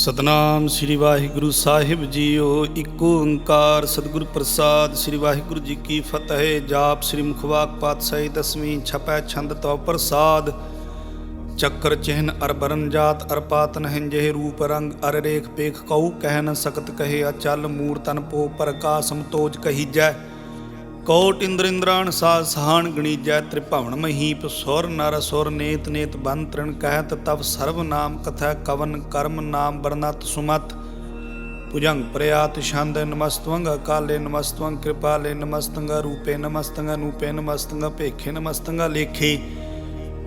ਸਤਨਾਮ ਸ੍ਰੀ ਵਾਹਿਗੁਰੂ ਸਾਹਿਬ ਜੀਓ, ਇੱਕ ਓੰਕਾਰ ਸਤਿਗੁਰ ਪ੍ਰਸਾਦ ਸ੍ਰੀ ਵਾਹਿਗੁਰੂ ਜੀ ਕੀ ਫਤਿਹ, ਜਾਪ ਸ੍ਰੀ ਮੁਖਵਾਕ ਪਾਤਸ਼ਾਹੀ ਦਸਵੀਂ, ਛਪੈ ਛੰਦ ਤਉ ਪ੍ਰਸਾਦ। ਚੱਕਰ ਚਿਹਨ ਅਰਬਰਨ ਜਾਤ, ਅਰਪਾਤ ਪਾਤਨ ਹੰਜੇ ਰੂਪ ਰੰਗ, ਅਰ ਰੇਖ ਪੇਖ ਕਉ ਕਹਿ ਨ ਸਕਤ ਕਹੇ ਅਚਲ ਮੂਰ ਤਨ ਪੋ ਪ੍ਰਕਾਸ਼ਮ ਤੋਜ ਕਹੀਜੈ ਕੋਟ ਇੰਦਰ ਇੰਦਰਾਣ ਸਾਜ ਸਹਾਨ ਗਣੀਜੈ ਤ੍ਰਿਭਵਨ ਮਹੀਪ, ਸੁਰ ਨਰ ਸੁਰ ਨੇਤ ਨੇਤ ਬੰਤਰਣ ਕਹਿਤ ਤਵ ਸਰਬ ਨਾਮ ਕਥਾ ਕਵਨ ਕਰਮ ਨਾਮ ਬਰਨਤ ਸੁਮਤ। ਭੁਜੰਗ ਪ੍ਰਯਾਤ ਛੰਦ ਨਮਸਤਵੰਗ ਕਾਲੇ ਨਮਸਤਵੰਗ ਕਿਰਪਾਲੇ ਨਮਸਤੰਗ ਰੂਪੇ ਨਮਸਤੰਗ ਨੂਪੇ ਨਮਸਤੰਗ ਭੇਖੇ ਨਮਸਤੰਗ ਲੇਖੇ।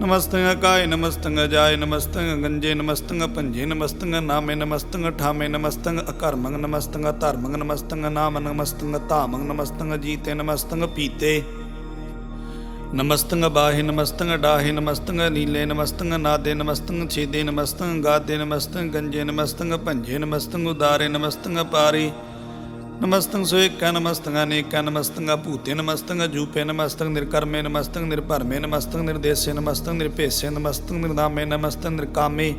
ਨਮਸਤੰਗ ਕਾਏ ਨਮਸਤੰਗ ਜਾਏ ਨਮਸਤੰਗ ਗੰਜੇ, ਨਮਸਤੰਗ ਭੰਜੇ, ਨਮਸਤੰਗ ਨਾਮੇ, ਨਮਸਤੰਗ ਠਾਮੇ, ਨਮਸਤੰਗ ਅਕਰਮੰਗ, ਨਮਸਤੰਗ ਧਰਮੰਗ, ਨਮਸਤੰਗ ਨਾਮ, ਨਮਸਤੰਗ ਧਾਮੰਗ, ਨਮਸਤੰਗ ਜੀਤੇ, ਨਮਸਤੰਗ ਪੀਤੇ। ਨਮਸਤੰਗ ਬਾਹੇ, ਨਮਸਤੰਗ ਡਾਹੇ, ਨਮਸਤੰਗ ਨੀਲੇ, ਨਮਸਤੰਗ ਨਾਦੇ, ਨਮਸਤੰਗ ਛੇਦੇ, ਨਮਸਤੰਗ ਗਾਦੇ, ਨਮਸਤੰਗ ਗੰਜੇ, ਨਮਸਤੰਗ ਭੰਜੇ, ਨਮਸਤੰਗ ਉਦਾਰੇ, ਨਮਸਤੰਗ ਪਾਰੇ। ਨਮਸਤੰਗ ਸੋਇਕਾ ਨਮਸਤੰਗ ਅਨੇਕਾ ਨਮਸਤੰਗ, ਭੂਤੇ ਨਮਸਤੰਗ, ਜੂਪੇ ਨਮਸਤੰਗ, ਨਿਰਕਰਮੇ ਨਮਸਤੰਗ, ਨਿਰਭਰਮੇ ਨਮਸਤੰਗ, ਨਿਰਦੇਸੇ ਨਮਸਤੰਗ ਨਿਰਪੇਸ਼ੇ ਨਮਸਤੰਗ ਨਿਰਦਾਮੇ ਨਮਸਤੰਗ, ਨਿਰਕਾਮੇ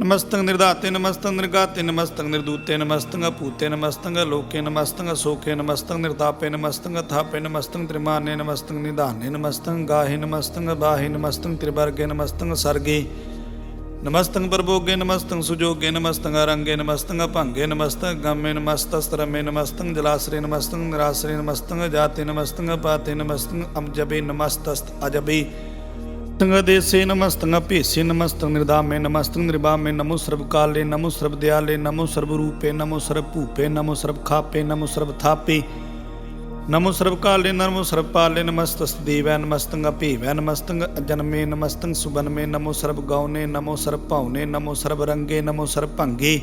ਨਮਸਤੰਗ, ਨਿਰਦਾਤੇ ਨਮਸਤੰਗ, ਨਿਰਗਾਤੇ ਨਮਸਤੰਗ, ਨਿਰਦੂਤੇ ਨਮਸਤੰਗ, ਭੂਤੇ ਨਮਸਤੰਗ, ਲੋਕੇ ਨਮਸਤੰਗ ਸੋਖੇ ਨਮਸਤੰਗ, ਨਿਰਤਾਪੇ ਨਮਸਤੰਗ, ਥਾਪੇ ਨਮਸਤੰਗ, ਤ੍ਰਿਮਾਨੇ ਨਮਸਤੰਗ, ਨਿਧਾਨੇ ਨਮਸਤੰਗ, ਗਾਹੇ ਨਮਸਤੰਗ, ਬਾਹੇ ਨਮਸਤੰਗ, ਤ੍ਰਿਵਰਗੇ ਨਮਸਤੰਗ, ਸਰਗੇ ਨਮਸਤੰਗ ਪਰਭੋਗੇ ਨਮਸਤੰਗ ਸੁਜੋਗੇ ਨਮਸਤੰਗ ਰੰਗੇ ਨਮਸਤੰਗ ਭੰਗੇ ਨਮਸਤੰਗ ਗੰਮੇ ਨਮਸਤਸਤਰਮੇ ਨਮਸਤੰਗ ਜਲਾਸਰੇ ਨਮਸਤੰਗ ਨਿਰਾਸਰੇ ਨਮਸਤੰਗ ਜਾਤੇ ਨਮਸਤੰਗ ਪਾਤੇ ਨਮਸਤੰਗ ਅਮਜਬੇ ਨਮਸਤਸਤ ਅਜਬੇ ਨਮਸਤੰਗ ਦੇਸੇ ਨਮਸਤੰਗ ਭੇਸੇ ਨਮਸਤੰਗ ਨਿਰਦਾਮੇ ਨਮਸਤੰਗ ਨਿਰਬਾਮੇ ਨਮੋ ਸਰਬ ਕਾਲੇ ਨਮੋ ਸਰਬ ਦਿਆਲੇ ਨਮੋ ਸਰਬ ਰੂਪੇ ਨਮੋ ਸਰਬ ਭੂਪੇ ਨਮੋ ਸਰਬ ਖਾਪੇ ਨਮੋ ਸਰਬ ਥਾਪੇ ਨਮੋ ਸਰਬ ਕਾਲੇ, ਨਮੋ ਸਰਬ ਪਾਲੇ, ਨਮਸਤਸ ਦੇਵੈ, ਨਮਸਤੰਗ ਭੇਵੈ, ਨਮਸਤੰਗ ਅਜਨਮੇ, ਨਮਸਤੰਗ ਸੁਬਨਮੇ, ਨਮੋ ਸਰਬ ਗਾਉਨੇ, ਨਮੋ ਸਰਬ ਭਾਉਨੇ, ਨਮੋ ਸਰਬ ਰੰਗੇ, ਨਮੋ ਸਰਬ ਭੰਗੇ।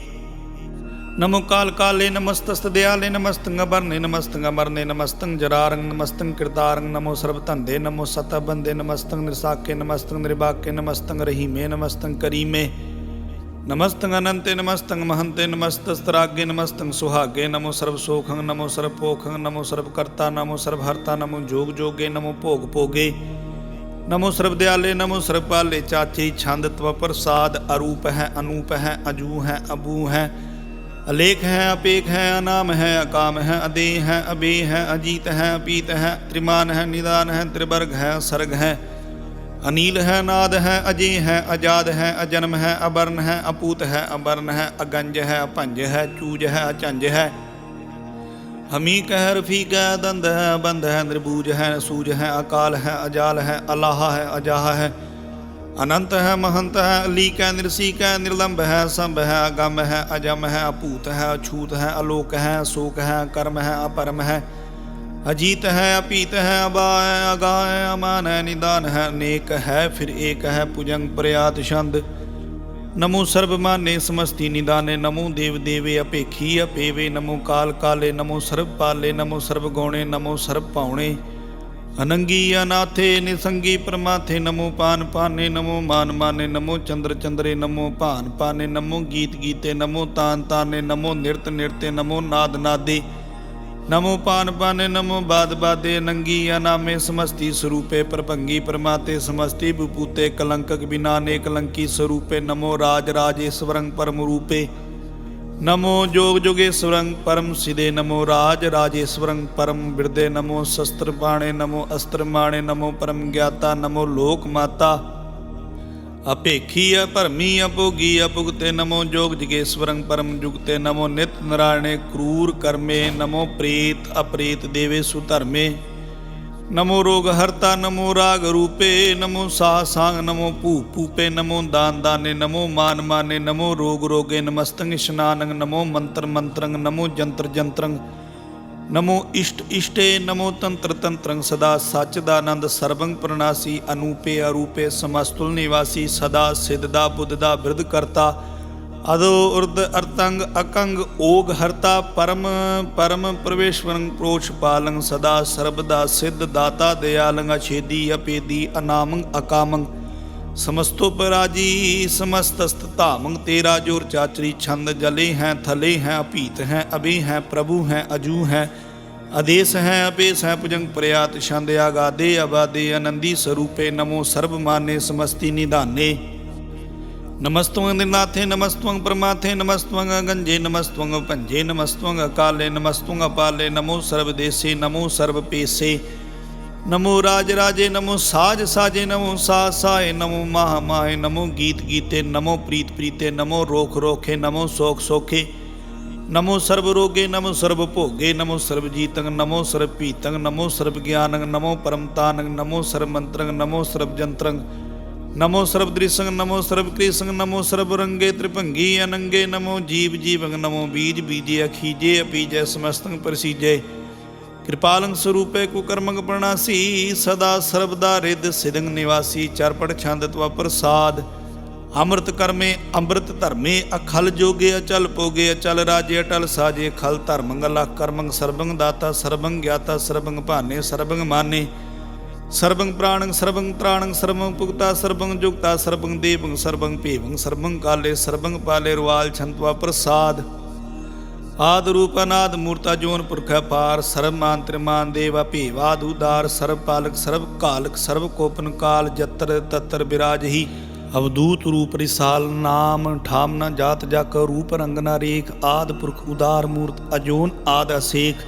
ਨਮੋ ਕਾਲ ਕਾਲੇ ਨਮਸਤਸਤ ਦਿਆਲੇ, ਨਮਸਤੰਗ ਬਰਨੇ ਨਮਸਤੰਗ ਮਰਨੇ ਨਮਸਤੰਗ ਜਰਾਰੰਗ, ਨਮਸਤੰਗ ਕਿਰਤਾਰੰਗ, ਨਮੋ ਸਰਬ ਧੰਦੇ, ਨਮੋ ਸਤ ਅਨੰਤੇ ਨਮਸਤੰਗ ਮਹੰਤੇ ਨਮਸਤਸਤਰਾਗੇ ਨਮਸਤੰਗ ਸੁਹਾਗੇ ਨਮੋ ਸਰਬ ਸੋਖੰ ਨਮੋ ਸਰਬ ਪੋਖੰ ਨਮੋ ਸਰਬ ਕਰਤਾ ਨਮੋ ਸਰਬ ਹਰਤਾ ਨਮੋ ਜੋਗ ਜੋਗੇ ਨਮੋ ਭੋਗ ਭੋਗੇ ਨਮੋ ਸਰਬ ਦਿਆਲੇ ਨਮੋ ਸਰਬ ਪਾਲੇ ਚਾਚੇ ਛੰਦ ਤਵ ਪ੍ਰਸਾਦ ਅਰੂਪ ਹੈ ਅਨੂਪ ਹੈ ਅਜੂ ਹੈ ਅਬੂ ਹੈ ਅਲੇਖ ਹੈ ਅਪੇਖ ਹੈ ਅਨਾਮ ਹੈ ਅਕਾਮ ਹੈ ਅਦੇ ਹੈ ਅਬੇ ਹੈ ਅਜੀਤ ਹੈ ਅਪੀਤ ਹੈ ਤ੍ਰਿਮਾਨ ਹੈ ਨਿਦਾਨ ਹੈ ਤ੍ਰਿਵਰਗ ਹੈ ਸਰਗ ਹੈ ਅਨੀਲ ਹੈ, ਨਾਦ ਹੈ, ਅਜੇ ਹੈ, ਅਜਾਦ ਹੈ, ਅਜਨਮ ਹੈ, ਅਬਰਨ ਹੈ, ਅਪੂਤ ਹੈ, ਅਬਰਨ ਹੈ, ਅਗੰਜ ਹੈ ਭੰਜ ਹੈ, ਚੂਜ ਹੈ, ਅਚੰਜ ਹੈ। ਹਮੀ ਕਹਿ ਰਫੀਕ ਹੈ ਦੰਦ ਹੈ, ਬੰਦ ਹੈ ਨਿਰਬੂਜ ਹੈ, ਸੂਜ ਹੈ, ਅਕਾਲ ਹੈ, ਅਜਾਲ ਹੈ, ਅਲਾਹ ਹੈ, ਅਜਾਹ ਹੈ। ਅਨੰਤ ਹੈ, ਮਹੰਤ ਹੈ ਅਲੀਕ ਹੈ ਨਿਰਸੀਕ ਹੈ ਨਿਰਲੰਭ ਹੈ, ਸੰਭ ਹੈ, ਅਗਮ ਹੈ, ਅਜਮ ਹੈ, ਅਪੂਤ ਹੈ, ਅਛੂਤ ਹੈ, ਅਲੋਕ ਹੈ ਸ਼ੋਕ ਹੈ, ਕਰਮ ਹੈ, ਅਪਰਮ ਹੈ। ਅਜੀਤ ਹੈ, ਅਪੀਤ ਹੈ ਅਬਾ ਹੈ ਅਗਾ ਹੈ, ਅਮਾਨ ਹੈ, ਨਿਦਾਨ ਹੈ ਅਨੇਕ ਹੈ, ਫਿਰ ਏਕ ਹੈ ਪੁਜੰਗ ਪ੍ਰਿਆਤ ਛੰਦ। ਨਮੋ ਸਰਬ ਮਾਨੇ ਸਮਸਤੀ ਨਿਦਾਨੇ, ਨਮੋ ਦੇਵ ਦੇਵੇ ਅਪੇਖੀ ਅਪੇਵੇ, ਨਮੋ ਕਾਲ ਕਾਲੇ, ਨਮੋ ਸਰਬ ਪਾਲੇ, ਨਮੋ ਸਰਬ ਗੋਣੇ, ਨਮੋ ਸਰਬ ਪਾਉਣੇ। ਅਨੰਗੀ ਅਨਾਥੇ, ਨਿਸੰਗੀ ਪਰਮਾਥੇ, ਨਮੋ ਪਾਨ ਪਾਨੇ, ਨਮੋ ਮਾਨ ਮਾਨੇ, ਨਮੋ ਚੰਦਰ ਚੰਦਰੇ, ਨਮੋ ਭਾਨ ਪਾਨੇ, ਨਮੋ ਗੀਤ ਗੀਤੇ, ਨਮੋ ਤਾਨ ਤਾਨੇ, ਨਮੋ ਨਿਰਤ ਨਿਰਤੇ, ਨਮੋ ਨਾਦ। ਨਾਦੇ ਨਮੋ ਪਾਨ ਪਾਨੇ ਨਮੋ ਬਾਦ ਬਾਦੇ ਅਨੰਗੀ ਅਨਾਮੇ ਸਮਸਤੀ ਸਰੂਪੇ ਪ੍ਰਭੰਗੀ ਪਰਮਾਤੇ ਸਮਸਤੀ ਬੁਪੂਤੇ ਕਲੰਕਕ ਬਿਨਾ ਨੇ ਕਲੰਕੀ ਸਰੂਪੇ ਨਮੋ ਰਾਜ ਰਾਜੇਸ਼ਵਰੰ ਪਰਮ ਰੂਪੇ ਨਮੋ ਜੋਗ ਜੋਗੇਸ਼ਵਰੰ ਪਰਮ ਸਿਦੇ ਨਮੋ ਰਾਜ ਰਾਜੇਸ਼ਵਰੰ ਪਰਮ ਬਿਰਦੇ ਨਮੋ ਸ਼ਸਤਰ ਬਾਣੇ ਨਮੋ ਅਸਤਰ ਮਾਣੇ ਨਮੋ ਪਰਮ ਗਿਆਤਾ ਨਮੋ ਲੋਕ ਮਾਤਾ ਅਪੇਖੀ ਅਭਰਮੀ ਅਭੋਗੀ ਅਭੁਗਤੇ ਨਮੋ ਜੋਗ ਜਗੇਸ਼ਵਰੰ ਪਰਮ ਜੁਗਤੇ ਨਮੋ ਨਿਤ ਨਰਾਣੇ ਕਰੂਰ ਕਰਮੇ ਨਮੋ ਪ੍ਰੇਤ ਅਪ੍ਰੇਤ ਦੇਵੇ ਸੁਧਰਮੇ ਨਮੋ ਰੋਗ ਹਰਤਾ ਨਮੋ ਰਾਗ ਰੂਪੇ ਨਮੋ ਸਾਹ ਸਾੰਗ ਨਮੋ ਭੂ ਭੂਪੇ ਨਮੋ ਦਾਨ ਦਾਨੇ ਨਮੋ ਮਾਨ ਮਾਨੇ ਨਮੋ ਰੋਗ ਰੋਗੇ ਨਮਸਤੰਗ ਇਸ਼ਨਾਨੰ ਨਮੋ ਮੰਤਰ ਮੰਤਰੰ ਨਮੋ ਜੰਤਰ ਜੰਤਰੰ ਨਮੋ ਇਸ਼ਟ ਇਸ਼ਟੇ ਨਮੋ ਤੰਤਰ ਤੰਤਰੰ ਸਦਾ ਸੱਚ ਦਾ ਆਨੰਦ ਸਰਬੰ ਪ੍ਰਣਾਸੀ ਅਨੂਪੇ ਅਰੂਪੇ ਸਮਸਤੁਲ ਨਿਵਾਸੀ ਸਦਾ ਸਿੱਧ ਦਾ ਬੁੱਧ ਦਾ ਬਿਰਧ ਕਰਤਾ। ਅਦੋ ਉਰਦ ਅਰਤੰਗ ਅਕੰਗ ਓਗ ਹਰਤਾ ਪਰਮ ਪਰਮ ਪ੍ਰਵੇਸ਼ਵਰੰ ਪ੍ਰੋਛ ਪਾਲੰ ਸਦਾ ਸਰਬਦਾ ਸਿੱਧ ਦਾਤਾ ਦਿਆਲੰ ਅਛੇਦੀ ਅਪੇਦੀ ਅਨਾਮੰ ਅਕਾਮੰ। ਸਮਸਤੋ ਪਰਾਜੀ, ਸਮਸਤਸਤ ਧਾਮੰ ਤੇਰਾ ਜੋਰ ਚਾਚਰੀ ਛੰਦ ਜਲੇ ਹੈ, ਥਲੇ ਹੈ, ਅਭੀਤ ਹੈ, ਅਬੇ ਹੈ, ਪ੍ਰਭੂ ਹੈ, ਅਜੂ ਹੈ ਆਦੇਸ ਹੈ ਅਪੇਸ ਹੈ ਭੁਜੰਗ ਪ੍ਰਿਆਤ ਛੰਦ ਆਗਾਦੇ, ਆਬਾਦੇ, ਆਨੰਦੀ ਸਰੂਪੇ, ਨਮੋ ਸਰਬ ਮਾਨੇ, ਸਮਸਤੀ ਨਿਧਾਨੇ। ਨਮਸਤਵੰ ਨਿਨਾਥੇ ਨਮਸਤਵੰ ਪਰਮਾਥੇ ਨਮਸਤਵੰ ਗੰਜੇ ਨਮਸਤਵੰ ਭੰਜੇ ਨਮਸਤਵੰ ਅਕਾਲੇ ਨਮਸਤਵੰ ਅਪਾਲੇ, ਨਮੋ ਸਰਬਦੇਸੇ ਨਮੋ ਰਾਜ ਰਾਜੇ ਨਮੋ ਸਾਜ ਸਾਜੇ ਨਮੋ ਸਾਜ ਸਾਏ ਨਮੋ ਮਹਾ ਮਾਏ ਨਮੋ ਗੀਤ ਗੀਤੇ ਨਮੋ ਪ੍ਰੀਤ ਪ੍ਰੀਤੇ ਨਮੋ ਰੋਖ ਰੋਖੇ ਨਮੋ ਸੋਖ ਸੋਖੇ ਨਮੋ ਸਰਬ ਰੋਗੇ ਨਮੋ ਸਰਬ ਭੋਗੇ ਨਮੋ ਸਰਬ ਜੀਤੰ ਨਮੋ ਸਰਬ ਪੀਤੰ ਨਮੋ ਸਰਬ ਗਿਆਨੰ ਨਮੋ ਪਰਮਤਾਨੰ ਨਮੋ ਸਰਬ ਮੰਤਰੰ ਨਮੋ ਸਰਬ ਜੰਤਰੰ ਨਮੋ ਸਰਬ ਦ੍ਰਿਸੰਗ ਨਮੋ ਸਰਬ ਕ੍ਰਿਸੰਗ ਨਮੋ ਸਰਬ ਰੰਗੇ ਤ੍ਰਿਭੰਗੀ ਅਨੰਗੇ ਨਮੋ ਜੀਵ ਜੀਵੰ ਨਮੋ ਬੀਜ ਬੀਜੇ ਅਖੀਜੇ ਅਪੀਜੈ ਸਮਸਤੰ ਪ੍ਰਸੀਜੈ ਕਿਰਪਾਲੰ ਸਰੂਪੇ ਕੁਕਰਮੰਗ ਪ੍ਰਣਾਸੀ, ਸਦਾ ਸਰਬਦਾ ਰਿਦ ਸਿਦੰਗ ਨਿਵਾਸੀ ਚਰਪੜ ਛੰਦ ਤਵਾ ਪ੍ਰਸਾਦ। ਅੰਮ੍ਰਿਤ ਕਰਮੇ ਅੰਮ੍ਰਿਤ ਧਰਮੇ, ਅਖਲ ਜੋਗੇ ਅਚਲ ਪੋਗੇ ਅਚਲ ਰਾਜੇ ਅਟਲ ਸਾਜੇ, ਖਲ ਧਰਮੰਗ ਲਖ ਕਰਮੰਗ ਸਰਬੰਗ ਦਾਤਾ, ਸਰਬੰਗ ਗਿਆਤਾ, ਸਰਬੰਗ ਭਾਨੇ, ਸਰਬੰਗ ਮਾਨੇ। ਸਰਬੰਗ ਪ੍ਰਾਣੰ ਸਰਬੰਗ ਤ੍ਰਾਣੰ ਸਰਬੰਗ ਭੁਗਤਾ, ਸਰਬੰਗ ਜੁਗਤਾ, ਸਰਬੰਗ ਦੇਵੰ ਸਰਬੰਗ ਭੇਵੰ ਸਰਬੰਗ ਕਾਲੇ, ਸਰਬੰਗ ਪਾਲੇ ਰਵਾਲ ਛੰਤਵਾ ਪ੍ਰਸਾਦ। ਆਦ ਰੂਪ ਅਨਾਦ ਮੂਰਤਾ ਜੋਨ ਪੁਰਖਾ ਪਾਰ, ਸਰਬ ਮਾਨ ਤ੍ਰਿਮਾਨ ਦੇਵਾ ਭੇਵਾਦ ਉਦਾਰ, ਸਰਬ ਪਾਲਕ, ਸਰਬ ਕਾਲਕ, ਸਰਬ ਕੋਪਨ ਕਾਲ, ਜਤਰ ਤਤਰ ਬਿਰਾਜਹੀ ਅਵਦੂਤ ਰੂਪ ਰਿਸਾਲ, ਨਾਮ ਠਾਮ ਨਾ ਜਾਤ ਜਕ, ਰੂਪ ਰੰਗ ਨਾ ਰੇਖ। ਆਦ ਪੁਰਖ ਉਦਾਰ ਮੂਰਤ ਅਜੋਨ, ਆਦ ਅਸੇਖ।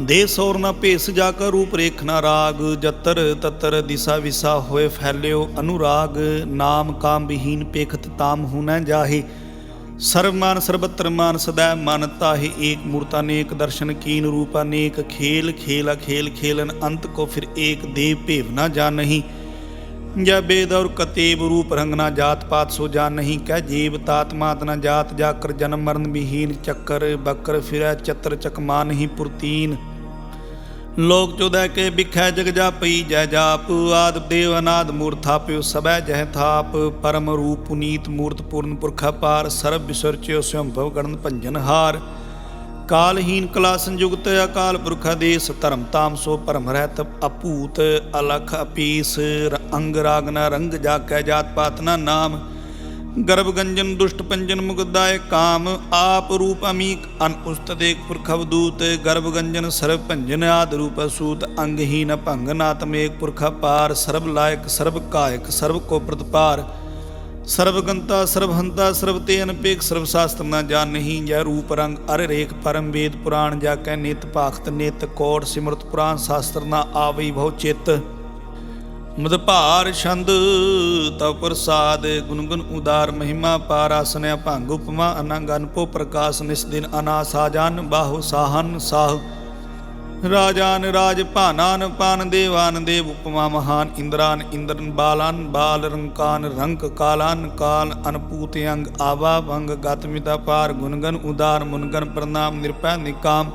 ਦੇ ਸੌਰ ਨਾ ਭੇਸ ਜਾ ਕਰ ਰੂਪ ਰੇਖ ਨਾ ਰਾਗ। ਜਤਰ ਤਤਰ ਦਿਸਾ ਵਿਸਾ ਹੋਏ ਫੈਲਿਓ ਅਨੁਰਾਗ। ਨਾਮ ਕਾਮ ਵਿਹੀਨ ਪੇਖਤ ਤਾਮ ਹੁਨੈ ਜਾਹੇ। ਸਰਵਮਾਨ ਸਰਬਤਰ ਮਾਨ ਸਦਾ ਮਨ ਤਾਹਿ ਏਕ ਮੂਰਤਾ ਨੇਕ ਦਰਸ਼ਨ ਕੀਨ ਰੂਪ ਅਨੇਕ ਖੇਲ ਖੇਲ ਖੇਲ ਖੇਲਨ ਅੰਤ ਕੋ ਫਿਰ ਏਕ ਦੇਵ ਭੇਵ ਨਾ ਜਾਣ ਨਹੀਂ। ਜੈ ਬੇਦ ਔਰ ਕਤੇਬ ਰੂਪ ਰੰਗ ਨਾ ਜਾਤ ਪਾਤ ਸੋ ਜਾਣ ਨਹੀਂ। ਕਹਿ ਜੀਵ ਤਾਤ ਮਾਤ ਨਾ ਜਾਤ, ਜਾਕਰ ਜਨਮ ਮਰਨ ਵਿਹੀਨ ਚੱਕਰ ਬੱਕਰ ਫਿਰੈ ਚਤਰ ਚਕਮਾ ਨਹੀਂ ਪੁਰਤੀਨ। ਲੋਕ ਚੋਦੈ ਕੇ ਬਿਖੈ ਜਗ ਜਾਪਈ ਜੈ ਜਾਪ, ਆਦ ਦੇਵ ਅਨਾਦ ਮੂਰਤ ਥਾਪਿਓ ਸਬੈ ਜਹ ਥਾਪ, ਪਰਮ ਰੂਪ ਪੁਨੀਤ ਮੂਰਤ ਪੂਰਨ ਪੁਰਖ ਪਾਰ ਸਰਬ ਵਿਸਰਚਿਓ ਸੰਭਵ ਗਣਨ ਭੰਜਨ ਹਾਰ। ਕਾਲਹੀਨ ਕਲਾ ਸੰਯੁਗਤ ਅਕਾਲ ਪੁਰਖ ਦੇਸ, ਧਰਮ ਤਾਮ ਸੋ ਪਰਮ ਰਹਿਤ ਅਪੂਤ, ਅਲਖ ਅਪੀਸ, ਅੰਗ ਰਾਗ ਨ ਰੰਗ ਜਾਕੈ ਜਾਤ ਪਾਤ ਨਾ ਨਾਮ। ਗਰਭ ਗੰਜਨ ਦੁਸ਼ਟ ਪੰਜਨ ਮੁਗਦਾਇ ਕਾਮ, ਆਪ ਰੂਪ ਅਮੀਕ, ਅਨ ਉਸਤਦੇਕ ਪੁਰਖ ਅਵਦੂਤ ਗਰਭ ਗੰਜਨ ਸਰਬ ਭੰਜਨ ਆਦ ਰੂਪ ਸੂਤ, ਅੰਗਹੀਨ ਭੰਗ ਨਾਤਮੇਕ ਪੁਰਖਾ ਪਾਰ, ਸਰਬ ਲਾਇਕ, ਸਰਬ ਕਾਇਕ, ਸਰਬ ਕੋ ਪ੍ਰਤਪਾਰ। ਸਰਬ ਗੰਤਾ, ਸਰਬ ਹੰਤਾ, ਸਰਬ ਤੇ ਅਨਪੇਖ, ਸਰਬ ਸ਼ਾਸਤਰ ਨਾ ਜਾਣ ਨਹੀਂ ਜੈ ਰੂਪ ਰੰਗ, ਅਰ ਰੇਖ ਪਰਮ ਵੇਦ ਪੁਰਾਣ ਜਾ ਕੈ ਨਿਤ ਭਾਖਤ, ਨਿਤ ਕੋਟ ਸਿਮਰਤ ਪੁਰਾਣ ਸ਼ਾਸਤਰ ਨਾ ਆਵਈ ਭਉ ਚਿਤ। ਮਦ ਭਾਰ ਛੰਦ, ਤਵ ਪ੍ਰਸਾਦ, ਗੁਣਗੁਣ ਉਦਾਰ ਮਹਿਮਾ ਪਾਰਾਸਨਿਆ ਭੰਗ ਉਪਮਾ ਅਨੰਗ ਅਨਪੋ ਪ੍ਰਕਾਸ਼, ਨਿਸ ਦਿਨ ਅਨਾਸਾਜਾਨ ਬਾਹੋ ਸਾਹਨ ਸਾਹ। ਰਾਜਾਨ ਰਾਜ ਭਾਨਾਨ, ਪਾਨ ਦੇਵਾਨ ਦੇਵ ਉਪਮਾ ਮਹਾਨ, ਇੰਦਰਾਨ ਇੰਦਰਨ ਬਾਲਾਨ, ਬਾਲ ਰੰਕਾਨ ਰੰਕ ਕਾਲਾਨ ਕਾਲ, ਅਨਪੂਤ ਅੰਗ ਆਵਾ ਭੰਗ ਗਤ ਪਾਰ, ਗੁਣਗਨ ਉਦਾਰ, ਮੁਨਗਨ ਪ੍ਰਣਾਮ, ਨਿਰਪੈ ਨਿਕਾਮ।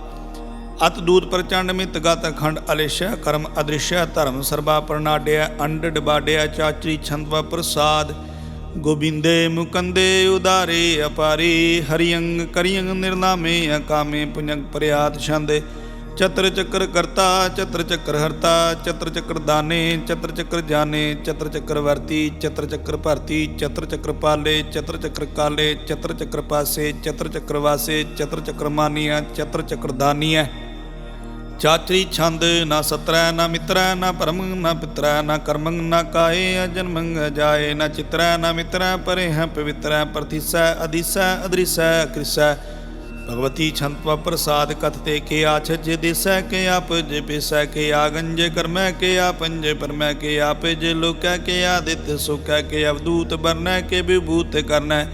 ਅਤ ਦੂਤ ਪ੍ਰਚੰਡ ਮਿਤ ਗਤ ਅਖੰਡ ਅਲੇਸ਼ਾ ਕਰਮ ਅਦ੍ਰਿਸ਼ਾ ਧਰਮ ਸਰਬਾ ਪ੍ਰਣਾਡਿਆ ਅੰਡ ਡਬਾਡਿਆ ਚਾਚਰੀ ਛੰਦਵਾ ਪ੍ਰਸਾਦ ਗੋਬਿੰਦੇ ਮੁਕੰਦੇ ਉਦਾਰੇ ਅਪਾਰੀ ਹਰਿਯੰਗ ਕਰਿਯੰਗ ਨਿਰਨਾਮੇ ਅਕਾਮੇ ਪੁਨੰਗ ਪ੍ਰਿਆਤ ਛੰਦੇ ਚਤਰ ਚੱਕਰ ਕਰਤਾ ਚਤਰ ਚੱਕਰ ਹਰਤਾ ਚਤਰ ਚੱਕਰ ਦਾਨੇ ਚਤਰ ਚੱਕਰ ਜਾਣੇ ਚਤਰ ਚੱਕਰ ਵਰਤੀ ਚਤਰ ਚੱਕਰ ਭਰਤੀ ਚਤਰ ਚੱਕਰ ਪਾਲੇ ਚਤਰ ਚੱਕਰ ਕਾਲੇ ਚਤਰ ਚੱਕਰ ਪਾਸੇ ਚਤਰ ਚੱਕਰ ਵਾਸੇ ਚਤਰ ਚੱਕਰ ਮਾਨੀਆ ਚਤਰ ਚੱਕਰ ਦਾਨੀਆ ਚਾਤਰੀ ਛੰਦ ਨਾ ਸਤਰੈ ਨਾ ਮਿਤਰੈ ਨਾ ਪਰਮ ਨਾ ਪਿਤਰੈ ਨਾ ਕਰਮੰ ਨਾ ਕਾਏ ਅਜਨਮੰ ਜਾਏ ਨਾ ਚਿਤਰੈ ਨਾ ਮਿਤਰੈ ਪਰੇ ਹੈ ਪਵਿੱਤਰੈ ਪ੍ਰਤੀਸੈ ਅਦੀਸੈ ਅਦ੍ਰਿਸੈ ਕ੍ਰਿਸੈ। ਭਗਵਤੀ ਛੰਤਵਾ ਪ੍ਰਸਾਦ ਕਥਤੇ ਕੇ ਆਛ ਜੇ ਦੇਸੈ ਕੇ ਆਪ ਜੇ ਪਿਸੈ ਕੇ ਆਗੰਜ ਕਰਮੈ ਕੇ ਆਪੰਜੇ ਪਰਮੈ ਕੇ ਆਪੇ ਜੇ ਲੋਕੈ ਕੇ ਆਦਿਤ ਸੁਖੈ ਕੇ ਅਵਦੂਤ ਬਰਨੈ ਕੇ ਵਿਭੂਤ ਕਰਨੈ।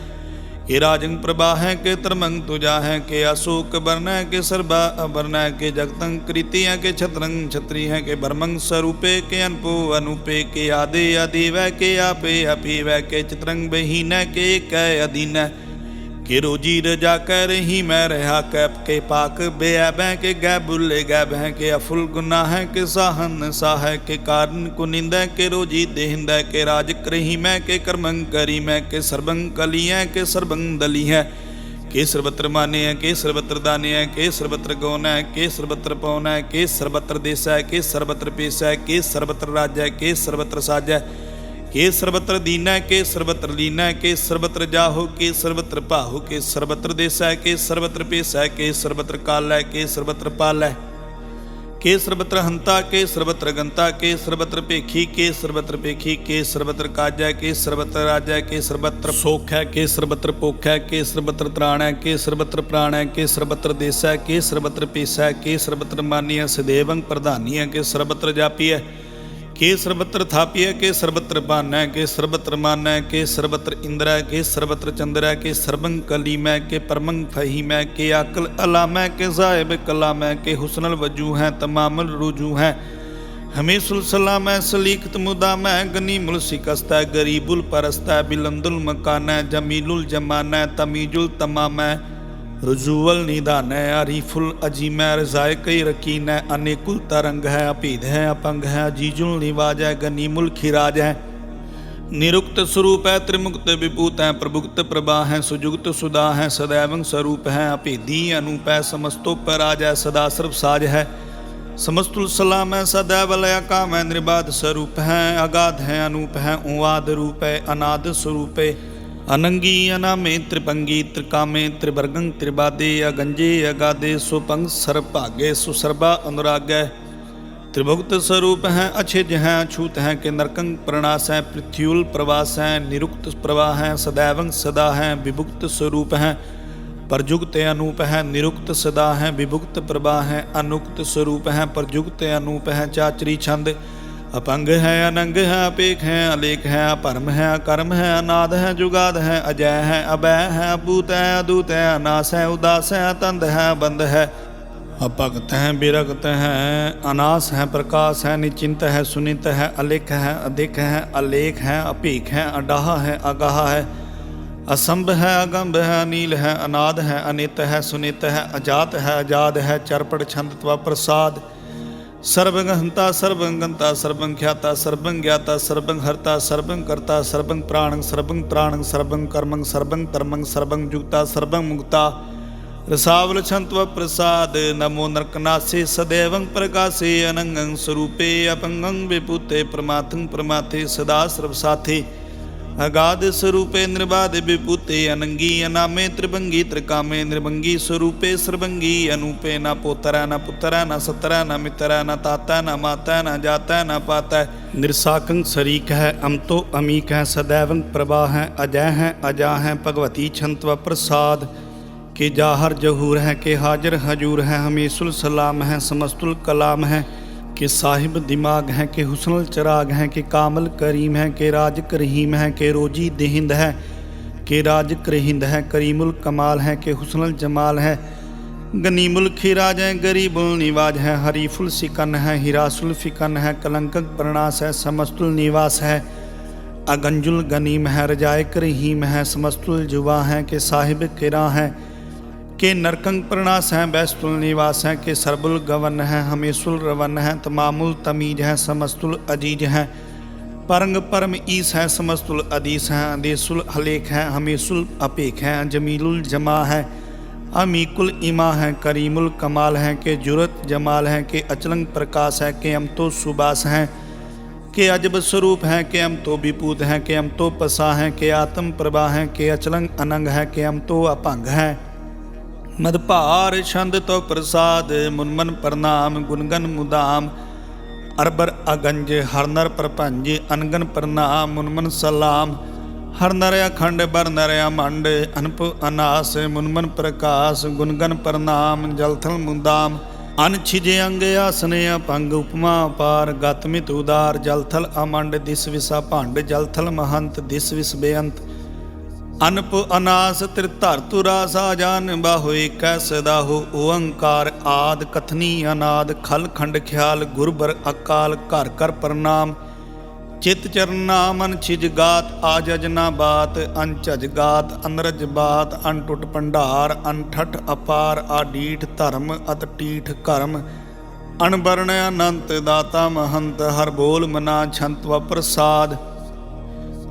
ਕੇ ਰਾਜੰ ਪ੍ਰਭਾ ਹੈ ਕੇ ਤਰਮੰਗ ਤੁਜਾ ਹੈ ਕੇ ਅਸੋਕ ਬਰਨੈ ਕੇ ਸਰਬਾ ਅਬਰਨੈ ਕੇ ਜਗਤੰ ਕ੍ਰਿਤੀਆਂ ਕੇ ਛਤਰੰ ਛਤਰੀ ਹੈ ਕੇ ਬਰਮੰ ਸਰੂਪੇ ਕੇ ਅਨਪੋ ਅਨੂਪੇ ਕੇ ਆਦੇ ਆਦੀ ਵੈ ਕੇ ਆਪੇ ਆਪੀ ਵੈ ਕੇ ਚਿਤਰੰ ਬਹੀਨੈ ਕੇ ਕੈ ਅਦੀਨੈ ਕਿ ਰੋਜੀ ਰਜਾ ਕਰ ਰਹੀ, ਮੈਂ ਰਹਾ ਕੈਪ ਕੇ ਪਾਕ। ਬੇਅਬੈ ਕੇ ਗੈ ਬੁੱਲੇ, ਗੈ ਬਹਿ ਕੇ ਅਫੁਲ ਗੁਨਾਹ ਹੈ ਕਿ ਸਾਹਨ ਸਾਹੈ ਕੇ ਕਾਰਨ ਕੋ ਨਿੰਦੈ ਰੋਜੀ ਦੇਹਿੰਦੈ ਕੇ ਰਾਜ ਕਰਹੀ ਮੈਂ ਕੇ ਕਰਮੰ ਕਰੀ, ਮੈਂ ਕੇ ਸਰਬੰ ਹੈ ਕੇ ਸਰਬੰ ਦਲੀ ਹੈ। ਕੇ ਸਰਬਤਰ ਮਾਨਿਆ ਕੇ ਸਰਬਤਰ ਹੈ ਕੇ ਸਰਬਤਰ ਹੈ ਕੇ ਸਰਬਤਰ ਹੈ ਕੇ ਸਰਬਤਰ ਹੈ ਕੇ ਸਰਬਤਰ ਪੇਸੈ ਕੇ ਸਰਬਤਰ ਹੈ ਕੇ ਸਰਬਤਰ ਹੈ ਕੇ ਸਰਬਤਰ ਦੀਨੈ ਕੇ ਸਰਬਤਰ ਲੀਨੈ ਕੇ ਸਰਬਤਰ ਜਾਹੋ ਕੇ ਸਰਬਤਰ ਭਾਹੋ ਕੇ ਸਰਬਤਰ ਦੇਸੈ ਕੇ ਸਰਬਤਰ ਪੇਸੈ ਕੇ ਸਰਬਤਰ ਕਾਲੈ ਕੇ ਸਰਬਤਰ ਪਾਲੈ ਕੇ ਸਰਬਤਰ ਹੰਤਾ ਕੇ ਸਰਬਤਰ ਗੰਤਾ ਕੇ ਸਰਬਤਰ ਭੇਖੀ ਕੇ ਸਰਬਤਰ ਭੇਖੀ ਕੇ ਸਰਬਤਰ ਕਾਜੈ ਕੇ ਸਰਬਤਰ ਰਾਜੈ ਕੇ ਸਰਬਤਰ ਸੋਖ ਹੈ ਕੇ ਸਰਬਤਰ ਪੋਖੈ ਕੇ ਸਰਬਤਰ ਤ੍ਰਾਣ ਹੈ ਕੇ ਸਰਬਤਰ ਪ੍ਰਾਣ ਹੈ ਕੇ ਸਰਬਤਰ ਦੇਸੈ ਕੇ ਸਰਬਤਰ ਪੀਸੈ ਕੇ ਸਰਬਤਰ ਮਾਨੀਐ ਸਦੇਵੰ ਪ੍ਰਧਾਨੀਐ ਕੇ ਸਰਬਤਰ ਜਾਪੀਐ ਕੇ ਸਰਬਤਰ ਥਾਪੀਐ, ਕੇ ਸਰਬਤਰ ਬਾਨੈ, ਕੇ ਸਰਬਤਰ ਮਾਨੈ, ਕੇ ਸਰਬਤਰ ਇੰਦਰੈ, ਕੇ ਸਰਬਤਰ ਚੰਦਰੈ, ਕੇ ਸਰਬੰ ਕਲੀਮੈ ਕੇ ਪਰਮੰ ਫਹੀਮੈ ਕੇ ਅਕਲ ਅਲਾਮੈ ਕੇ ਸਾਹਿਬ ਕਲਾਮੈ ਕੇ ਹੁਸਨਲ ਵਜੂ ਹੈ, ਤਮਾਮਲ ਰੁਜੂ ਹੈ। ਹਮੇਸ਼ੁਲ ਸਲਾਮੈ ਸਲੀਕਤ ਮੁਦਾਮੈ ਗਨੀਮੁਲ ਸਿਕਸਤੈ ਗਰੀਬੁਲ ਪਰਸਤੈ, ਬਿਲੰਦੁਲ ਮਕਾਨੈ, ਜਮੀਲੁਲ ਜਮਾਨੈ, ਤਮੀਜੁਲ ਤਮਾਮੈ रजूवल निदान आरिफुल अजीम रजायक रकीन अनेकुल तरंग है अपीद है अपंग है जीजुल निवाज है गनीमुल खिराज है निरुक्त स्वरूप है त्रिमुक्त विभूत है प्रभुक्त प्रभा है सुजुक्त सुधा है सदैवं स्वरूप है अपेदी अनूप है समस्तोपराज है सदा सर्व साज है समस्तुल सलाम है सदैव लया काम है निर्बाध स्वरूप है अगाध है अनूप है उवाद रूप है अनाद स्वरूप है ਅਨੰਗੀ ਅਨਾਮੇ ਤ੍ਰਿਪੰਗੀ ਤ੍ਰਿਕਾਮੇ ਤ੍ਰਿਵਰਗੰ ਤ੍ਰਿਬਾਦੇ ਅਗੰਜੇ ਅਗਾਦੇ ਸੁਪੰਗ ਸਰਭਾਗੇ ਸੁਸਰਬਾ ਅਨੁਰਾਗੈ त्रिभुक्त स्वरूप है अछिज है अछूत है के नरकंग प्रणास है पृथ्व्युल प्रवास है निरुक्त प्रवाह है सदैवं सदा है विभुक्त स्वरूप है परजुक्त अनूप है निरुक्त सदा है विभुक्त प्रभा है अनुक्त स्वरूप है परजुक्त अनूप है चाचरी छंद अपंग है, अनंग है, अपेख है, अलेख है, अपरम है, अकर्म है, अनाद है, जुगाद है, अजय है, अभय है, अभूत है, अदूत है, अनास है, उदास है, अतंद है बंद है। अभगत है, विरक्त है, अनास है, प्रकाश है, निचिंत है, सुनित है, अलिख है, अधिक है, अलेख है, अपीख है, अडाह है, अगाह है। असंभ है अगम्भ है, अनिल है, अनाद है, अनित है, सुनित है, अजात है, अजाद है चरपड़ छंद त्वा ਸਰਵੰ ਹੰਤਾ ਸਰਵੰ ਗੰਤਾ ਸਰਵੰ ਖਿਆਤਾ ਸਰਵੰ ਗਿਆਤਾ ਸਰਵੰ ਪ੍ਰਾਣੰ ਸਰਵੰ ਕਰਮੰ ਸਰਵੰ ਧਰਮੰ ਸਰਵੰ ਜੁਗਤਾ ਸਰਵੰ ਮੁਕਤਾ। ਰਸਾਵਲ ਛੰਤਵ ਪ੍ਰਸਾਦ, ਨਮੋ ਨਰਕਨਾਸੇ ਸਦੈਵੰ ਪ੍ਰਕਾਸੇ ਅਨੰਗੰ ਸਰੂਪੇ, ਅਪੰਗੰ ਵਿਪੂਤੇ ਪ੍ਰਮਾਥੰ ਪ੍ਰਮਾਥੇ ਸਦਾ ਸਰਵ ਸਾਥੇ। अगाध स्वरूपे निर्बाध विपुते अनंगी अनामे त्रिभंगी त्रिकामे निर्भंगी स्वरूपे सर्वंगी अनूपे न पोतरा न पुतरा न सतरा न मितरा न ताता न माता न जाता न पाता। निरसाकं शरीक है अमतो अमीक है सदैवं प्रभा है अजय है अजा है भगवती छंत्व प्रसाद। के जाहर जहूर है के हाजर हजूर है हमीसुल सलाम है समस्तुल कलाम है कि साहिब दिमाग है कि हुस्नुल चराग है कि कामल करीम है कि राज करहीम है कि रोजी देहिंद है कि राज करहिंद है करीमुल कमाल है कि हुस्नुल जमाल है गनीमुल खिराज है गरीबुल निवाज है हरीफुल सिकन है हिरासुल फिकन है कलंकक प्रणास है समस्तुल निवास है अगंजुल गनीम है रजायक रहीम है समस्तुल जुवा है कि साहिब किरा है के नरकंग प्रणास है, बैस्तुल निवास हैं, के सरबुल गवन हैं हमेशुल रवन हैं, तमामुल तमीज हैं, समस्तुल अज़ीज़ हैं। परंग परम ईस हैं, समस्तुल अदीस हैं, अदेसुल हलेख है हमेशुल अपेख हैं, जमीलुल जमा हैं, अमीकुल इमा हैं, करीमुल कमाल हैं, के जुरत जमाल हैं, के अचलंग प्रकाश हैं, के अम तो सुबास हैं। के अजब स्वरूप हैं, के हम तो विपूत हैं, के हम तो पसा हैं, के आत्म प्रभा हैं, के अचलंग अनंग हैं, के हम तो अपंग है। ਮਦਭਾਰ ਛੰਦ ਤੋ ਪ੍ਰਸਾਦ ਮੁਨਮਨ ਪ੍ਰਣਾਮ ਗੁਣਗਨ ਮੁਦਾਮ। ਅਰਬਰ ਅਗੰਜ ਹਰਨਰ ਪ੍ਰਭੰਜ ਅਨਗਨ ਪ੍ਰਣਾਮ ਮੁਨਮਨ ਸਲਾਮ। ਹਰਨਰ ਅਖੰਡ ਬਰਨਰ ਅਮੰਡ, ਅਨਪ ਅਨਾਸ ਮੁਨਮਨ ਪ੍ਰਕਾਸ਼ ਗੁਣਗਨ ਪ੍ਰਣਾਮ ਜਲਥਲ ਮੁਦਾਮ। ਅਨਛਿਜ ਅੰਗ ਆਸਨੇ ਅਪੰਗ, ਉਪਮਾ ਅਪਾਰ ਗਤਮਿਤ ਉਦਾਰ ਜਲਥਲ ਅਮੰਡ, ਦਿਸ ਵਿਸਾ ਭੰਡ ਜਲਥਲ ਮਹੰਤ, ਦਿਸ ਵਿਸ ਬੇਅੰਤ। ਅਨਪ ਅਨਾਸ ਤ੍ਰਿ ਧਰਤੁ ਰਾਸ ਆਜਾਨ ਬਾਹੋ ਏਕੈ ਸਦਾਹੋ, ਓੰਕਾਰ ਆਦ ਕਥਨੀ ਅਨਾਦ, ਖਲ ਖੰਡ ਖਿਆਲ, ਗੁਰਬਰ ਅਕਾਲ, ਘਰ ਕਰ ਪ੍ਰਣਾਮ। ਚਿਤ ਚਰਨਾ ਮਨ ਛਿਜ ਗਾਤ ਆਜ ਅਜਨਾ ਬਾਤ ਅਨਝਜ ਗਾਤ, ਅਨਰਜ ਬਾਤ ਅਨਟੁੱਟ ਭੰਡਾਰ ਅਨਠਠ ਅਪਾਰ, ਆਡੀਠ ਧਰਮ, ਅਤ ਟੀਠ ਕਰਮ। ਅਨਬਰਨ ਅਨੰਤ ਦਾਤਾ ਮਹੰਤ, ਹਰ ਬੋਲ ਮਨਾ ਛੰਤ ਵ ਪ੍ਰਸਾਦ।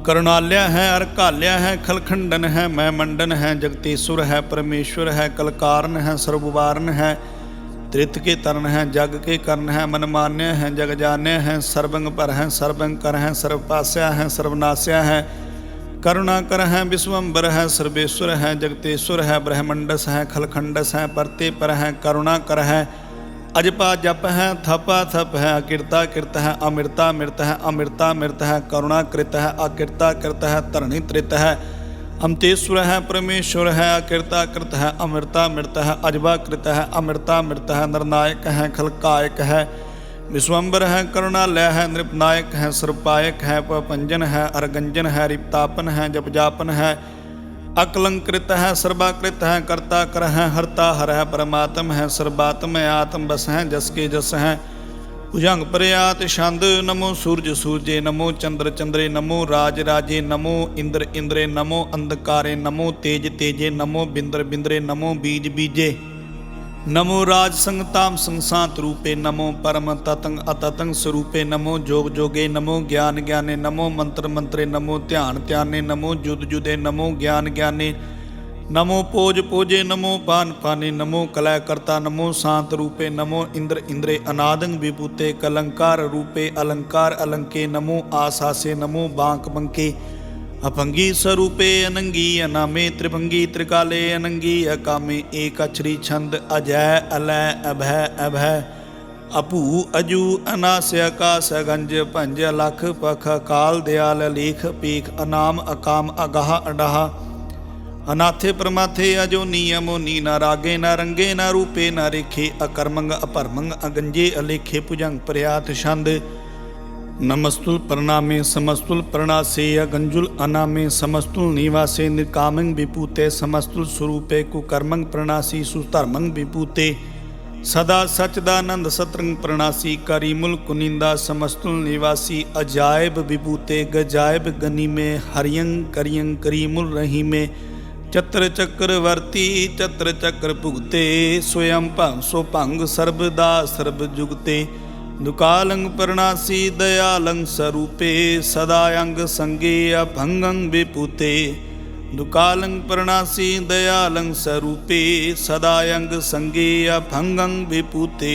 ਕਰੁਣਾਲਿਆ ਹੈ ਅਰ ਘਾਲਿਆ ਹੈ, ਖਲਖੰਡਨ ਹੈ, ਮੈਂ ਮੰਡਨ ਹੈ ਜਗਤੇਸ਼ਵਰ ਹੈ, ਪਰਮੇਸ਼ਵਰ ਹੈ, ਕਲਕਾਰਨ ਹੈ ਸਰਬਵਾਰਨ ਹੈ ਤ੍ਰਿਤ ਕੇ ਤਰਨ ਹੈ ਜਗ ਕੇ ਕਰਨ ਹੈ ਮਨ ਹੈ ਜਗ ਜਾਣਿਆ ਹੈ ਸਰਬੰਗ ਪਰ ਹੈ ਸਰਬੰਗ ਕਰ ਹੈ ਸਰਬ ਪਾਸਿਆ ਹੈ ਸਰਬਨਾਸਿਆ ਹੈ ਕਰੁਣਾ ਕਰ ਹੈ ਵਿਸ਼ਵੰਬਰ ਹੈ, ਸਰਬੇਸ਼ਵਰ ਹੈ ਜਗਤੇਸ਼ਵਰ ਹੈ, ਬ੍ਰਹਮੰਡਸ ਹੈ, ਖਲਖੰਡਸ ਹੈ ਪਰਤੇ ਪਰ ਹੈ ਕਰੁਣਾ ਕਰ ਹੈ ਅਜਪਾ ਜਪ ਹੈ ਥਪਾ ਥਪ ਹੈ ਅਕਿਰਤਾ ਕਿਰਤ ਹੈ ਅਮਿਰਤਾ ਮਿਰਤ ਹੈ ਅਮਿਰਤਾ ਮਿਰਤ ਹੈ ਕਰੁਣਾ ਕ੍ਰਿਤ ਹੈ ਅਕਿਰਤਾ ਕਿਰਤ ਹੈ ਧਰਣੀ ਤ੍ਰਿਤ ਹੈ ਅਮਤੇਸ਼ਵਰ ਹੈ ਪਰਮੇਸ਼ਵਰ ਹੈ ਅਕਿਰਤਾ ਕਿਰਤ ਹੈ ਅਮਿਰਤਾ ਮਿਰਤ ਹੈ ਅਜਬਾ ਕ੍ਰਿਤ ਹੈ ਅਮਿਰਤਾ ਮਿਰਤ ਹੈ ਨਰਨਾਇਕ ਹੈ ਖਲਕਾਇਕ ਹੈ ਵਿਸ਼ਵੰਬਰ ਹੈ ਕਰੁਣਾਲय ਹੈ ਨਿਰਪਨਾਇਕ ਹੈ ਸਰਪਾਇਕ ਹੈ ਪਪੰਜਨ ਹੈ ਅਰਗੰਜਨ ਹੈ ਰਿਪਤਾਪਨ ਹੈ ਜਪਜਾਪਨ ਹੈ ਅਕਲੰਕ੍ਰਿਤ ਹੈ, ਸਰਬਾਕ੍ਰਿਤ ਹੈ, ਕਰਤਾ ਕਰ ਹੈ, ਹਰਤਾ ਹਰ ਹੈ, ਪਰਮਾਤਮ ਹੈ, ਸਰਬਾਤਮ ਹੈ ਆਤਮ ਬਸ ਹੈ, ਜਸ ਕੇ ਜਸ ਹੈ। ਭੁਜੰਗ ਪ੍ਰਿਆਤ ਛੰਦ ਨਮੋ ਸੂਰਜ ਸੂਰਜੇ ਨਮੋ ਚੰਦਰ ਚੰਦਰੇ ਨਮੋ ਰਾਜ ਰਾਜੇ ਨਮੋ ਇੰਦਰ ਇੰਦਰੇ ਨਮੋ ਅੰਧਕਾਰੇ ਨਮੋ ਤੇਜ ਤੇਜੇ ਨਮੋ ਬਿੰਦਰ ਬਿੰਦਰੇ ਨਮੋ ਬੀਜ ਬੀਜੇ। ਨਮੋ ਰਾਜ ਸੰਗਤਾਮ ਸੰਸਾਤ ਰੂਪੇ ਨਮੋ ਪਰਮ ਤਤੰਗ ਅਤਤੰਗ ਸਰੂਪੇ ਨਮੋ ਜੋਗ ਜੋਗੇ ਨਮੋ ਗਿਆਨ ਗਿਆਨੇ ਨਮੋ ਮੰਤਰ ਮੰਤਰੇ ਨਮੋ ਧਿਆਨ ਧਿਆਨੇ ਨਮੋ ਜੁਦ ਜੁਦੇ ਨਮੋ ਗਿਆਨ ਗਿਆਨੇ ਨਮੋ ਪੋਜ ਪੋਜੇ ਨਮੋ ਪਾਨ ਪਾਨੇ ਨਮੋ ਕਲੈ ਕਰਤਾ ਨਮੋ ਸ਼ਾਂਤ ਰੂਪੇ ਨਮੋ ਇੰਦਰ ਇੰਦਰੇ ਅਨਾਦੰ ਵਿਭੂਤੇ ਕਲੰਕਾਰ ਰੂਪੇ ਅਲੰਕਾਰ ਅਲੰਕੇ ਨਮੋ ਆਸਾਸੇ ਨਮੋ ਬਾਂਕ ਬੰਕੇ ਅਪੰਗੀ ਸਰੂਪੇ ਅਨੰਗੀ ਅਨਾਮੇ ਤ੍ਰਿਭੰਗੀ ਤ੍ਰਿਕਾਲੇ ਅਨੰਗੀ ਅਕਾਮੇ, ਏਕ ਅਛਰੀ ਛੰਦ ਅਜੈ, ਅਲੈ, ਅਭੈ ਅਭੈ। ਅਪੂ ਅਜੂ ਅਨਾਸ ਆਕਾਸ ਗੰਜ ਭੰਜ ਲਖ ਪਖ ਕਾਲ ਦਿਆਲ ਲੇਖ ਪੀਖ ਅਨਾਮ ਅਕਾਮ ਅਗਾਹ ਅਡਾਹ। ਅਨਾਥੇ ਪ੍ਰਮਾਥੇ ਅਜੋ ਨੀਯਮੋ ਨੀ ਨਾ ਰਾਗੇ, ਨਾ ਰੰਗੇ, ਨਾ ਰੂਪੇ, ਨਾ ਰੇਖੇ, ਅਕਰਮੰਗ ਅਪਰਮੰਗ ਅਗੰਜੇ ਅਲੇਖੇ ਭੁਜੰਗ ਪ੍ਰਿਆਤ ਛੰਦ। ਨਮਸਤੁਲ ਪ੍ਰਣਾਮੇ, ਸਮਸਤੁਲ ਪ੍ਰਣਾਸੇ ਅਗੰਜੁਲ ਅਨਾਮੇ, ਸਮਸਤੁਲ ਨਿਵਾਸੇ ਨਿਕਾਮੰ ਵਿਪੂਤੇ ਸਮਸਤੁਲ ਸਰੂਪੇ ਕੁਕਰਮੰ ਪ੍ਰਣਾਸੀ ਸੁਧਰਮੰ ਵਿਪੂਤੇ ਸਦਾ ਸਚਦਾਨੰਦ ਸਤਰੰਗ ਪ੍ਰਣਾਸੀ ਕਰੀਮੁਲ ਕੁਨਿੰਦਾ ਸਮਸਤੁਲ ਨਿਵਾਸੀ, ਅਜਾਇਬ ਵਿਪੂਤੇ ਗਜਾਇਬ ਗਨੀਮੇ, ਹਰਿਯੰ ਕਰਿਯੰ ਕਰੀਮੁਲ ਰਹੀਮੇ। ਚਤਰ ਚੱਕਰ ਵਰਤੀ, ਚਤਰ ਚੱਕਰ ਭੁਗਤੇ, ਸੋਯੰ ਭੰਗ ਸੋ ਭੰਗ ਸਰਬਦਾ ਦੁਕਾਲੰ ਪਰਣਾਸੀ ਦਇਆਲੰ ਸਰੂਪੇ, ਸਦਾ ਅੰਗ ਸੰਗੇ ਅਭੰਗੰ ਵਿਪੂਤੇ। ਦੁਕਾਲੰ ਪਰਣਾਸੀ ਦਇਆਲੰ ਸਰੂਪੇ, ਸਦਾ ਅੰਗ ਸੰਗੇ ਅਭੰਗੰ ਵਿਪੂਤੇ।